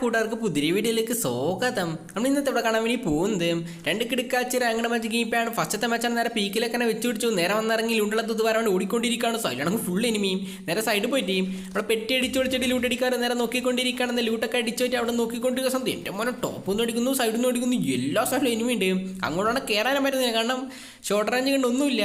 കൂട്ടുകാർക്ക് പുതിരി വീഡിയോയിലേക്ക് സ്വാഗതം. നമ്മൾ ഇന്നത്തെ ഇവിടെ കാണാൻ വേണ്ടി പോകുന്നത് രണ്ട് കിടക്കാച്ചി റാങ്കഡ് മാച്ച് ഗീപ്പാണ് ഫസ്റ്റത്തെ മാച്ചാണ് നേരെ പീക്കിലൊക്കെ വെച്ച് പിടിച്ചു. നേരെ വന്നിറങ്ങി ലൂണ്ടുള്ള തുത് വരാണ്ട് ഓടിക്കൊണ്ടിരിക്കുകയാണ് സൈലാണെങ്കിൽ ഫുൾ എനിമിയും നേരെ സൈഡ് പോയിട്ട് അവിടെ പെട്ടി അടിച്ചു പിടിച്ചിട്ട് ലൂട്ട് അടിക്കാറ് നേരെ നോക്കിക്കൊണ്ടിരിക്കുകയാണ്. ലൂട്ടൊക്കെ അടിച്ചു വെച്ച് അവിടെ നോക്കിക്കൊണ്ടിരിക്കുന്ന സമയത്ത് എന്റെ മോനെ ടോപ്പ് ഒന്ന് അടിക്കുന്നു സൈഡിൽ നിന്ന് അടിക്കുന്നു. എല്ലാ സൈഡിലും എനിമി ഉണ്ട്. അങ്ങോട്ടാണ് കയറാനും പറ്റുന്നില്ല. കാരണം ഷോർട്ട് റേഞ്ച് കണ്ട് ഒന്നുമില്ല.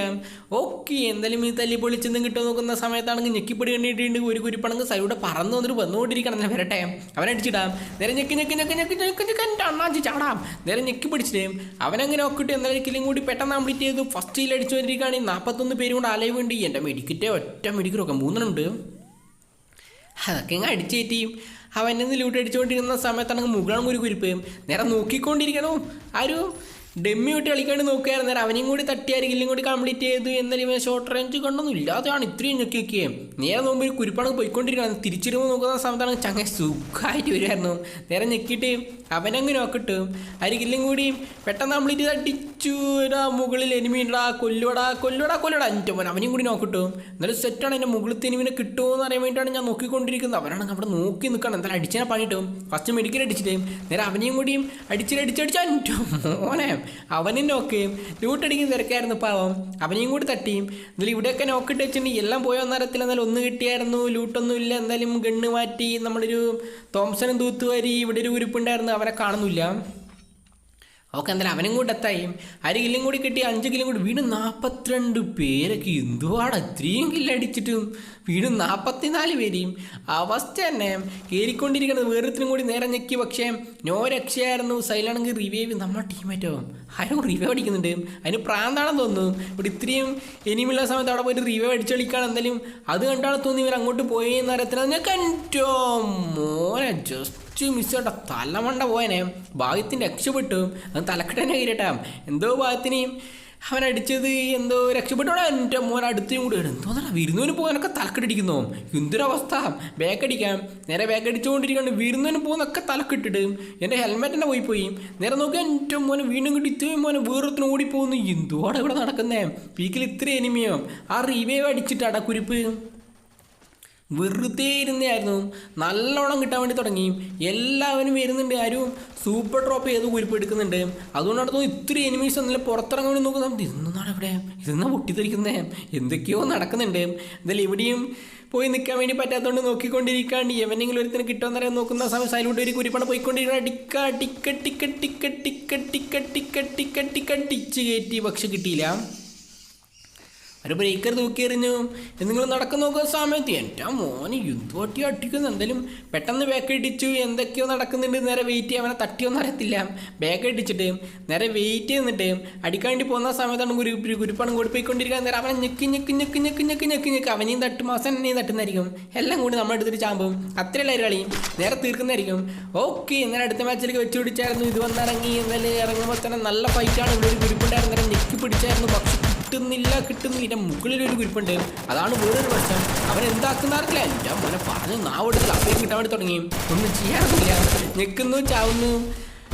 ഓക്കെ എന്തായാലും ഈ തല്ലി പൊളിച്ചെന്നും കിട്ടുമോ നോക്കുന്ന സമയത്താണെങ്കിൽ ഞെക്കിപ്പൊടി കണ്ടിട്ടുണ്ട്. ഒരു കുരിപ്പാണെങ്കിൽ സൈഡിലൂടെ പറന്ന് വന്നിട്ട് വന്നുകൊണ്ടിരിക്കണം വരട്ടെ. അവനടിച്ചിടാം നേരെ ഞെക്കി ഞെക്കി ഞെക്കി ഞെക്കി ഞെക്കി ഞെക്കി എന്റെ അണ്ണാച്ചി ചാടാം. നേരെ ഞെക്കി പിടിച്ചിട്ടേയും അവനങ്ങനെ ഒക്കിട്ട് എന്തായാലും കിലും കൂടി പെട്ടെന്ന് കംപ്ലീറ്റ് ചെയ്തു. ഫസ്റ്റ് ഫസ്റ്റിൽ അടിച്ചു വന്നിരിക്കുകയാണെങ്കിൽ നാൽപ്പത്തൊന്ന് പേരും കൂടെ അലൈവ് വേണ്ടി എന്റെ മെഡിക്കറ്റേ ഒറ്റ മെഡിക്കലൊക്കെ മൂന്നെണ്ണുണ്ട് അതൊക്കെ ഇങ്ങ് അടിച്ചേറ്റിയും അവൻ നിന്ന് ലൂട്ട് അടിച്ചുകൊണ്ടിരുന്ന സമയത്താണെങ്കിൽ മുകളാണ് ഒരു കുരിപ്പ് നേരെ നോക്കിക്കൊണ്ടിരിക്കണോ. ആരും ഡെമ്മി വിട്ട് കളിക്കാണ്ട് നോക്കുകയായിരുന്നു. നേരം കൂടി തട്ടിയായിരിക്കും കൂടി കംപ്ലീറ്റ് ചെയ്തു എന്നാലും ഇവൻ ഷോർട്ട് റേഞ്ച് കണ്ടൊന്നും ഇല്ലാതെയാണ് ഇത്രയും ഞെക്കിയൊക്കെ നേരെ നോക്കുമ്പോൾ ഒരു കുരിപ്പാണ് പോയിക്കൊണ്ടിരിക്കുന്നത്. തിരിച്ചിരുമ്പോൾ നോക്കുന്ന സമയത്താണ് ചങ്ങ സുഖമായിട്ട് വരുമായിരുന്നു നേരെ ഞെക്കിയിട്ട് അവനങ്ങ് നോക്കിട്ട് അരികില്ലും കൂടി പെട്ടെന്ന് കംപ്ലീറ്റ് ചെയ്ത് അടിച്ചു. എടാ മുകളിൽ എനിമീണ്ടാ കൊല്ലുവടാ കൊല്ലുവടാ കൊല്ലുവടാ. എന്റെ മോൻ അവനെയും കൂടി നോക്കിട്ടു എന്നാലും സെറ്റാണ് എന്റെ മുകളിൽ എനിമിനെ കിട്ടുമോ എന്ന് അറിയാൻ വേണ്ടിയിട്ടാണ് ഞാൻ നോക്കിക്കൊണ്ടിരിക്കുന്നത്. അവനാണെങ്കിൽ അവിടെ നോക്കി നിൽക്കണം എന്തായാലും അടിച്ചാൽ പണിയിട്ടും ഫസ്റ്റ് മെഡിക്കൽ അടിച്ചിട്ട് നേരെ അവനെയും കൂടിയും അടിച്ചിട്ട് അടിച്ചടിച്ചാൻ മോനെ അവനും നോക്കുകയും ലൂട്ടടിക്കുന്ന തിരക്കായിരുന്നു പാവം. അവനെയും കൂടി തട്ടിയും. എന്നാലും ഇവിടെയൊക്കെ നോക്കിട്ട് വെച്ചിട്ടുണ്ടെങ്കിൽ എല്ലാം പോയോ നേരത്തിൽ എന്നാലും ഒന്ന് കിട്ടിയായിരുന്നു. ലൂട്ടൊന്നും ഇല്ല. എന്തായാലും ഗണ്ണ് മാറ്റി നമ്മളൊരു തോംസനും തൂത്തുവാരി ഇവിടെ ഒരു ഉരുപ്പുണ്ടായിരുന്നു അവനെ കാണുന്നില്ല ഓക്കെ എന്തായാലും അവനും കൂടെ എത്തായി. അര കില്ലും കൂടി കിട്ടി അഞ്ച് കില്ലും കൂടി. വീണ്ടും നാൽപ്പത്തിരണ്ട് പേരൊക്കെ എന്തുവാണ് ഇത്രയും കില്ലടിച്ചിട്ടും വീണ്ടും നാൽപ്പത്തിനാല് പേരെയും. അവസ്ഥ തന്നെ. കയറിക്കൊണ്ടിരിക്കുന്നത് വേറൊരുത്തിനും കൂടി നേരെ ഞെക്കി. പക്ഷേ നോ രക്ഷയായിരുന്നു. സൈലാണെങ്കിൽ റിവൈവ് നമ്മുടെ ടീമേറ്റോ ആരും റിവൈവ് അടിക്കുന്നുണ്ട്. അതിന് പ്രാന്താണെന്ന് തോന്നുന്നു. ഇവിടെ ഇത്രയും ഇനിയുമുള്ള സമയത്ത് അവിടെ പോയിട്ട് റിവൈവ് അടിച്ചു എന്തായാലും അത് കണ്ടാണ് തോന്നി ഇവർ അങ്ങോട്ട് പോയി അറിയത്തില്ല. ഞാൻ കണ്ടോ? മോനെ ജസ്റ്റ് കുറച്ച് മിസ് കേട്ടോ തലമണ്ട പോയനെ ഭാഗ്യത്തിന് രക്ഷപ്പെട്ടു. അത് തലക്കെട്ടനെ കയറിട്ടാം. എന്തോ ഭാഗ്യത്തിനെയും അവൻ അടിച്ചത് എന്തോ രക്ഷപ്പെട്ടോടെ എന്റെ മോൻ അടുത്തും കൂടി എന്തോന്നാ വിരുന്നൂന് പോകാനൊക്കെ തലക്കെട്ടിരിക്കുന്നു. എന്തൊരവസ്ഥ. ബേക്കടിക്കാം നേരെ ബാക്ക് അടിച്ചുകൊണ്ടിരിക്കുകയാണ് വിരുന്നൂന് പോകുന്നൊക്കെ തലക്കെട്ടിട്ട് എന്റെ ഹെൽമെറ്റ് തന്നെ പോയി പോയി. നേരെ നോക്കി എന്റെ മോനെ വീണ്ടും കിട്ടി. ഇത്രയും മോനെ വീറത്തിന് ഓടിപ്പോകുന്നു. എന്തുവാടെ ഇവിടെ നടക്കുന്നേ? പീക്കിൽ ഇത്ര എനിമിയോ? ആ റീവേവ് അടിച്ചിട്ടാടാ കുരിപ്പ്. വെറുതെ ഇരുന്നായിരുന്നു നല്ലോണം കിട്ടാൻ വേണ്ടി തുടങ്ങി. എല്ലാവരും വരുന്നുണ്ട്. ആരും സൂപ്പർ ഡ്രോപ്പ് ചെയ്ത് കുരിപ്പ് എടുക്കുന്നുണ്ട്. അതുകൊണ്ടാണ് തോന്നുന്നു ഇത്തിരി എനിമീസ് ഒന്നും പുറത്തിറങ്ങാൻ വേണ്ടി നോക്കുന്നത്. ഇതെന്നാണ് ഇവിടെ? ഇതെന്നാ പൊട്ടിത്തെറിക്കുന്നേ? എന്തൊക്കെയോ നടക്കുന്നുണ്ട്. എന്തായാലും ഇവിടെയും പോയി നിൽക്കാൻ വേണ്ടി പറ്റാത്തതുകൊണ്ട് നോക്കിക്കൊണ്ടിരിക്കാണ്ട് എവനെങ്കിലും ഒരുത്തിന് കിട്ടുമെന്നറിയാൻ നോക്കുന്ന സമയം സൈലോട്ട് ഒരു കുരിപ്പണ പോയിക്കൊണ്ടിരിക്കുന്ന ടിക്ക ടിക്ക ടിക്ക ടിക്ക ടിക്ക ടിക്ക ടിക്ക ടിക്ക ടിക്ക ടിച്ച് കയറ്റി. പക്ഷെ കിട്ടിയില്ല. ഒരു ബ്രേക്കർ തൂക്കിയെറിഞ്ഞു നിങ്ങൾ നടക്കു നോക്കുന്ന സമയത്ത് എന്റെ മോന് യുദ്ധവട്ടി അടിക്കുന്നു. എന്തായാലും പെട്ടെന്ന് ബാക്ക് ഇടിച്ചു. എന്തൊക്കെയോ നടക്കുന്നുണ്ട്. നേരെ വെയിറ്റ് ചെയ്യാൻ അവനെ തട്ടിയൊന്നും അറിയത്തില്ല. ബാക്ക് ഇടിച്ചിട്ട് നേരെ വെയിറ്റ് ചെയ്യുന്നിട്ട് അടിക്കാൻ വേണ്ടി പോകുന്ന സമയത്താണ് ഗുരു ഗുരു- ഗുരുപ്പാണ് കൂടി പോയിക്കൊണ്ടിരിക്കാൻ നേരം അവനെ ഞെക്കി ഞെക്കി ഞെക്കി ഞെക്കി ഞെക്കി ഞെക്കി ഞെക്കി. അവനെയും തട്ടും. അവസാനം എന്നെയും തട്ടുന്നതായിരിക്കും. എല്ലാം കൂടി നമ്മൾ എടുത്തിട്ട് ചാമ്പും. അത്രയല്ല ഒരു കളി നേരെ തീർക്കുന്നതായിരിക്കും. ഓക്കെ എന്നാൽ അടുത്ത മാച്ചിലേക്ക് വെച്ച് പിടിച്ചായിരുന്നു ഇത് വന്നിറങ്ങി. എന്നാലും ഇറങ്ങുമ്പോൾ തന്നെ നല്ല ഫൈറ്റാണ് ഇവിടെ ഒരു ഗുരുപ്പുണ്ടായിരുന്നു. ഞെക്കി പിടിച്ചായിരുന്നു. പക്ഷെ കിട്ടുന്നില്ല കിട്ടുന്നില്ല. മുകളിൽ ഒരു കുരിപ്പുണ്ട്. അതാണ് വേറൊരു പ്രശ്നം. അവൻ എന്താക്കുന്നറിയില്ല എന്റെ മോനെ പറഞ്ഞു നാവെടുത്ത് അപ്പം കിട്ടാൻ വേണ്ടി തുടങ്ങി. ഒന്നും ചെയ്യാറില്ല ഞെക്കുന്നു ചാവുന്നു.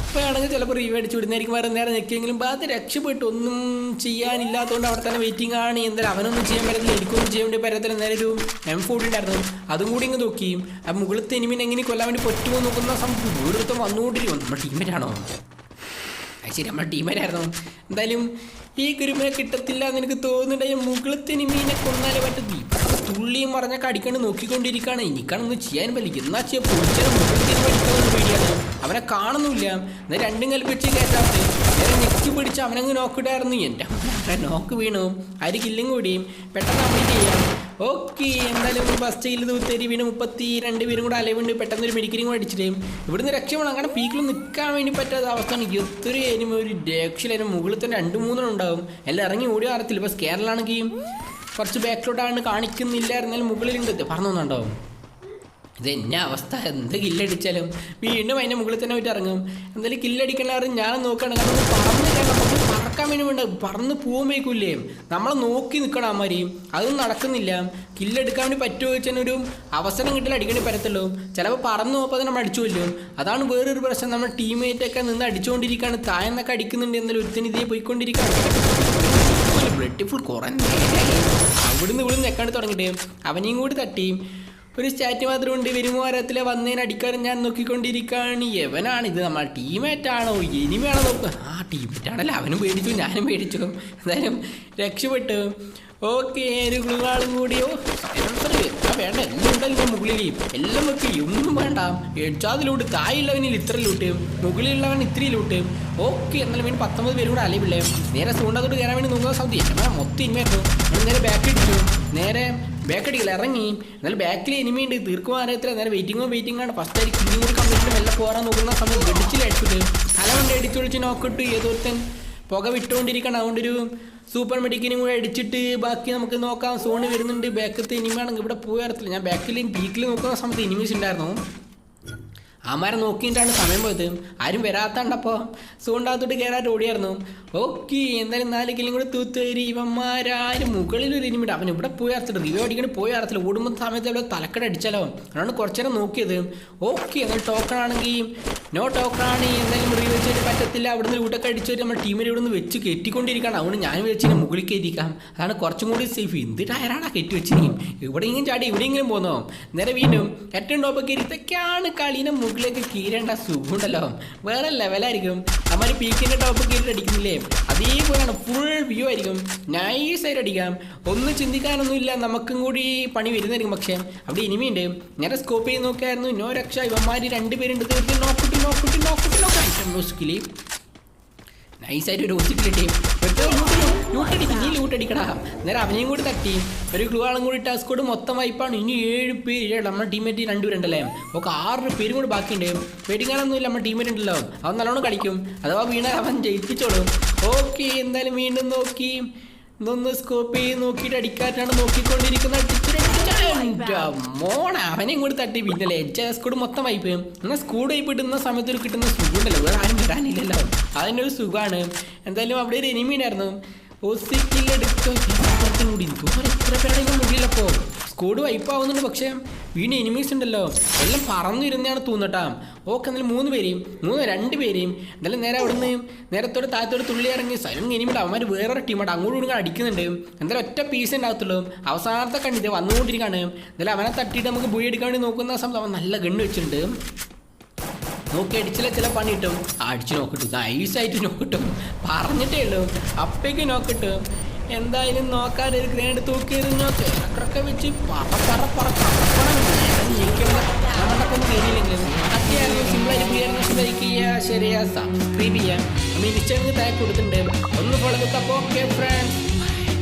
ഇപ്പോൾ ആണെങ്കിൽ ചിലപ്പോൾ റീവ് അടിച്ച് വിടുന്നതായിരിക്കും. വേറെ നേരം ഞെക്കിയെങ്കിലും അത് രക്ഷപ്പെട്ടു. ഒന്നും ചെയ്യാനില്ലാത്തതുകൊണ്ട് അവിടെ തന്നെ വെയിറ്റിംഗ് ആണ്. എന്തായാലും അവനൊന്നും ചെയ്യാൻ പറ്റത്തില്ല. എനിക്കൊന്നും ചെയ്യാൻ വേണ്ടി പറ്റത്തില്ല. നേരെ ഒരു എം ഫോർട്ടി ഉണ്ടായിരുന്നു. അതും കൂടി ഇങ്ങ് നോക്കി. ആ മുകളിലത്തെ എനിമിനെ എങ്ങനെ കൊല്ലാൻ വേണ്ടി പറ്റുമോ നോക്കുന്ന സംഭവം വേറൊരുത്തം വന്നുകൊണ്ടിരിക്കും നമ്മുടെ ടീമേറ്റാണോ ശരി നമ്മുടെ ടീമായിരുന്നു എന്തായാലും ഈ കുരുമിനെ കിട്ടത്തില്ല എന്ന് എനിക്ക് തോന്നുന്നുണ്ട്. ഞാൻ മുകളത്തിന് മീനെ കൊന്നാലേ പറ്റത്തി തുള്ളിയും പറഞ്ഞൊക്കെ അടിക്കണ്ട് നോക്കിക്കൊണ്ടിരിക്കുകയാണ്. എനിക്കാണൊന്നും ചെയ്യാൻ പറ്റില്ല. എന്നാ ചെയ്യാൻ പൊളിച്ചാലും മുകളത്തിന് പഠിക്കാമെന്ന് പേടിയാണ് അവനെ കാണുന്നില്ല എന്നാൽ രണ്ടും കൽപ്പിച്ച് കയറ്റാത്ത. നേരെ ഞെക്കി പിടിച്ച് അവനങ്ങ് നോക്കിട്ടായിരുന്നു എന്റെ നോക്ക് വീണു. അരികില്ലും കൂടിയും പെട്ടെന്ന് അവൻ ചെയ്യാം. ഓക്കെ എന്തായാലും ഫസ്റ്റ് കില്ല് തൂത്തേരി വീണ് മുപ്പത്തി രണ്ട് പേരും കൂടെ അലവുണ്ട് പെട്ടെന്ന് ഒരു മെഡിക്കലും കൂടെ അടിച്ചിട്ടേ ഇവിടുന്ന് രക്ഷപ്പെടാം അങ്ങനെ പീക്കിൽ നിൽക്കാൻ വേണ്ടി പറ്റാത്ത അവസ്ഥയാണ് എത്ര എനിമ ഒരു രക്ഷയിലും മുകളിൽ തന്നെ രണ്ട് മൂന്നെണ്ണം ഉണ്ടാവും. എല്ലാം ഇറങ്ങി ഓടി അറിയത്തില്ല ഇപ്പോൾ സ്കേറിലാണെങ്കിൽ കുറച്ച് ബാക്കിലോട്ടാണ് കാണിക്കുന്നില്ലായിരുന്നാലും മുകളിലുണ്ട് പറഞ്ഞൊന്നുണ്ടാവും ഇത് എന്നെ അവസ്ഥ? എന്ത് കില്ലടിച്ചാലും വീണ്ടും അതിന്റെ മുകളിൽ തന്നെ പോയിട്ട് ഇറങ്ങും. എന്തായാലും കില്ലടിക്കണാറും ഞാൻ നോക്കുകയാണ് കാരണം പറഞ്ഞില്ല. പറക്കാൻ വേണ്ടി വേണ്ട പറന്ന് പോകുമ്പോഴേക്കില്ലേ നമ്മളെ നോക്കി നിൽക്കണം അമ്മമാരി അതൊന്നും നടക്കുന്നില്ല. കില്ലെടുക്കാൻ വേണ്ടി പറ്റുമോ വെച്ചാൽ ഒരു അവസരം കിട്ടില്ല അടിക്കേണ്ടി പറ്റത്തുള്ളൂ. ചിലപ്പോൾ പറന്ന് പോകുമ്പോൾ നമ്മൾ അടിച്ചു കൊല്ലും. അതാണ് വേറൊരു പ്രശ്നം. നമ്മുടെ ടീംമേറ്റ് ഒക്കെ നിന്ന് അടിച്ചുകൊണ്ടിരിക്കുകയാണ്. തായെന്നൊക്കെ അടിക്കുന്നുണ്ട് എന്നാലും ഒരുത്തിന് ഇതേ പോയിക്കൊണ്ടിരിക്കുകയാണ്. ബ്ലഡ് ഫുൾ കുറഞ്ഞ അവിടുന്ന് ഇവിടുന്ന് നെക്കാണ്ട് തുടങ്ങിയിട്ട് അവനെയും കൂടി തട്ടി. ഒരു സ്റ്റാറ്റ് മാത്രം ഉണ്ട്. വരുമോ വാരത്തിലെ വന്നതിന് അടിക്കാരൻ ഞാൻ നോക്കിക്കൊണ്ടിരിക്കുകയാണ് എവനാണ് ഇത് നമ്മൾ ടീമേറ്റ് ആണോ ഇനിമയാണോ നോക്കുക ആ ടീമേറ്റ് ആണല്ലോ? അവനും പേടിച്ചു. ഞാനും പേടിച്ചു. എന്തായാലും രക്ഷപ്പെട്ടു. ഓക്കെ ഒരു ഗുളുകാളും കൂടിയോ വേണ്ട. എല്ലാം ഉണ്ടല്ലോ മുകളിൽ എല്ലാം വെക്കി ഒന്നും വേണ്ട. എച്ചാതിലൂട്ട് തായുള്ളവനിൽ ഇത്ര ലൂട്ട് മുകളിലുള്ളവൻ ഇത്തിരി ലൂട്ട് ഓക്കെ എന്നാലും വേണ്ടി പത്തൊമ്പത് പേരും കൂടെ അലവില്ലേ നേരെ സൂണ്ടത്തോട്ട് കയറാൻ വേണ്ടി നോക്കുന്ന സൗദി. മൊത്തം നമ്മൾ നേരെ ബാക്ക് അടിച്ചു നേരെ ബാക്ക് അടിക്കില്ല ഇറങ്ങി. എന്നാലും ബാക്കിൽ എനിമി ഉണ്ട് തീർക്കുമ്പോൾ അറിയത്തില്ല നേരെ വെയിറ്റിങ്ങോ വെയിറ്റിംഗ് ആണ്. ഫസ്റ്റ് ആയിരിക്കും ഇനി കൂടി കമ്പ്ലീറ്റ് മെല്ലെ പോരാൻ നോക്കുന്ന സമയം ഗഡിച്ചിൽ അടിച്ചിട്ട്. തല കൊണ്ട് അടിച്ചു വിളിച്ച് നോക്കിട്ട് ഏതോരുത്തൻ പുക വിട്ടുകൊണ്ടിരിക്കണം. അതുകൊണ്ട് ഒരു സൂപ്പർ മെഡിക്കിനും കൂടെ അടിച്ചിട്ട് ബാക്കി നമുക്ക് നോക്കാം. സോണ് വരുന്നുണ്ട്. ബാക്കത്തെ ഇനിമാണെങ്കിൽ ഇവിടെ പോയി അറിയത്തില്ല ഞാൻ ബാക്കിൽ പീക്കിൽ നോക്കുന്ന സമയത്ത് ഇനിമീസ് ഉണ്ടായിരുന്നു. അമാരെ നോക്കിയിട്ടാണ് സമയം പോയത്. ആരും വരാത്തണ്ടപ്പോൾ സൂണ്ടാത്തോട്ട് കയറാൻ ഓടിയായിരുന്നു ഓക്കെ എന്തായാലും നാല് കിലും കൂടെ തൂത്തേരി ഇവന്മാരാരും മുകളിൽ ഒരു ഇനിമിട്ട് അവൻ ഇവിടെ പോയി അറച്ചിട്ട് റിവ്യൂ അടിക്കണ പോയി അറച്ചില്ല ഓടുമ്പോൾ സമയത്ത് ഇവിടെ തലക്കട അടിച്ചാലോ? അതാണ് കുറച്ചു നേരം നോക്കിയത്. ഓക്കെ എന്നാൽ ടോക്കൺ ആണെങ്കിൽ നോ ടോക്കൺ ആണ്. എന്തായാലും റിവ്യൂ പറ്റത്തില്ല. അവിടുന്ന് ലൂട്ടൊക്കെ വരും. നമ്മുടെ ടീമിനെ ഇവിടെ നിന്ന് വെച്ച് കയറ്റിക്കൊണ്ടിരിക്കണം അതുകൊണ്ട് ഞാൻ വെച്ച് മുകളിൽ കയറ്റിക്കാം അതാണ് കുറച്ചും കൂടി സേഫ് എന്ത് ടയറാണ് കെട്ടി വെച്ചിരിക്കും ഇവിടെയെങ്കിലും ചാടി ഇവിടെയെങ്കിലും പോന്നോ? നേരെ വീണ്ടും ഏറ്റവും ടോപ്പൊക്കെ ഇതൊക്കെയാണ് കളീനെ മുകളിലേക്ക് കീരേണ്ട സുഖമുണ്ടല്ലോ വേറെ ലെവലായിരിക്കും അമ്മ പീക്കിന്റെ ടോപ്പ് കീഴിൽ അടിക്കുന്നില്ലേ? അതേപോലെയാണ് ഫുൾ വ്യൂ ആയിരിക്കും. നൈസായിട്ട് അടിക്കാം. ഒന്നും ചിന്തിക്കാനൊന്നുമില്ല നമുക്കും കൂടി പണി വരുന്നതായിരിക്കും. പക്ഷേ അവിടെ ഇനിമയുണ്ട്. ഞാൻ സ്കോപ്പ് ചെയ്ത് നോക്കായിരുന്നു. നോ രക്ഷ. ഇവന്മാർ രണ്ടുപേരുണ്ട് തീർത്ത് നോക്കിട്ട് നോക്കിട്ട് നോക്കിട്ട് നോക്കാം നൈസായിട്ട് ഒരു ഒച്ചിട്ടില്ലേ ലൂട്ടടിക്കടാ നേരെ അവനെയും കൂടി തട്ടി. ഒരു ക്ലൂ ആളും കൂടി ടാസ്ക് കൂടി മൊത്തം വൈപ്പാണ്. ഇനി ഏഴ് പേര് നമ്മുടെ ടീമേറ്റ് രണ്ടുപേരുണ്ടല്ലേ? ഒക്കെ ആറ് പേരും കൂടി ബാക്കിയുണ്ട്. പേടിക്കാനൊന്നുമില്ല നമ്മുടെ ടീമേറ്റ് ഉണ്ടല്ലോ. അവൻ നല്ലോണം കളിക്കും. അഥവാ വീണ അവൻ ജയിപ്പിച്ചോളും. ഓക്കെ എന്തായാലും വീണ്ടും നോക്കി. ഇതൊന്ന് സ്കോപ്പ് ചെയ്ത് നോക്കിയിട്ട് അടിക്കാറ്റാണ് നോക്കിക്കൊണ്ടിരിക്കുന്ന മോണ അവനെയും കൂടി തട്ടി. പിന്നല്ലേ എച്ച് സ്കൂട് മൊത്തം വൈപ്പ്. എന്നാൽ സ്കൂട് വൈപ്പ് ഇടുന്ന സമയത്ത് ഒരു കിട്ടുന്ന സുഖമുണ്ടല്ലോ. വേറെ ആരും വരാനില്ലല്ലോ. അതിന്റെ ഒരു സുഖമാണ് എന്തായാലും അവിടെ ഒരു എനിമി ഉണ്ടായിരുന്നു. കൂടി എത്ര സ്കോഡ് വൈപ്പ് ആവുന്നുണ്ട് പക്ഷേ വീണ് എനിമീസ് ഉണ്ടല്ലോ. എല്ലാം പറന്നു ഇരുന്നാണ് തോന്നട്ടാ ഓക്കെ എന്നാലും മൂന്ന് പേരെയും മൂന്ന് രണ്ട് പേരെയും എന്തായാലും നേരെ അവിടുന്ന് നേരത്തോട് താഴത്തോട് തുള്ളി ഇറങ്ങി സൈലന്റ് എനിമിട്ട് അവന്മാർ വേറൊരു ടീമായിട്ട് അങ്ങോട്ടും ഇങ്ങോട്ടും അടിക്കുന്നുണ്ട്. എന്തായാലും ഒറ്റ പീസ് ഉണ്ടാകത്തുള്ളൂ. അവസാനത്തെ കണ്ടിത് വന്നുകൊണ്ടിരിക്കുകയാണ്. എന്തായാലും അവനെ തട്ടിയിട്ട് നമുക്ക് ബുയി എടുക്കാൻ വേണ്ടി നോക്കുന്ന സമയത്ത് അവൻ നല്ല ഗണ്ണ് വെച്ചിട്ടുണ്ട്. നോക്കി അടിച്ചില്ല ചില പണി കിട്ടും അടിച്ച് നോക്കിട്ടും നൈസായിട്ട് നോക്കിട്ടും പറഞ്ഞിട്ടേ ഉള്ളൂ അപ്പേക്ക് നോക്കിട്ടും എന്തായാലും നോക്കാതെ ഒരു ഗ്രേഡ് തൂക്കി നോക്ക് ഇറക്കൊക്കെ വെച്ച് പറ പറ അത്യാവശ്യം ചെയ്യുക സബ്സ്ക്രൈബ് ചെയ്യുക നമ്മൾ ഇൻസ്റ്റാഗ്രാമിൽ ഒന്ന് ഫോളോ ഓക്കെ ഫ്രണ്ട്